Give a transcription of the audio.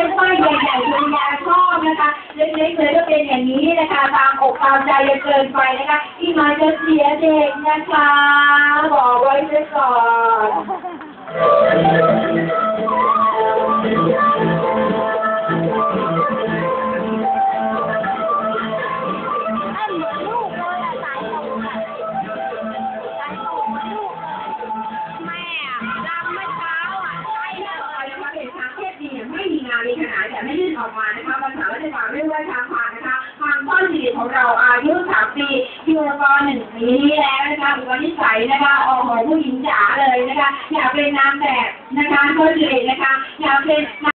ด็กใหญ่คุณยายชอบนะคะ เล็กๆเลยก็เป็นอย่างนี้นะคะตามอกตามใจจะเกินไปนะคะ ที่มาจะเสียเด็กนะคะ บอกไว้ไว้ก่อนให้เหมือนลูก มีขนาดแต่ไม่ยื่นออกมานะคะภาษาราชการเรื่องว่าช้างพานนะคะทางข้อสีของเราอายุสามปีอยู่ปหนึ่งปีนี้แล้วนะคะอุปนิสัยนะคะออกหัวผู้หญิงจ๋าเลยนะคะ อยากเป็นนางแบบนะคะข้อสีนะคะ อยากเป็น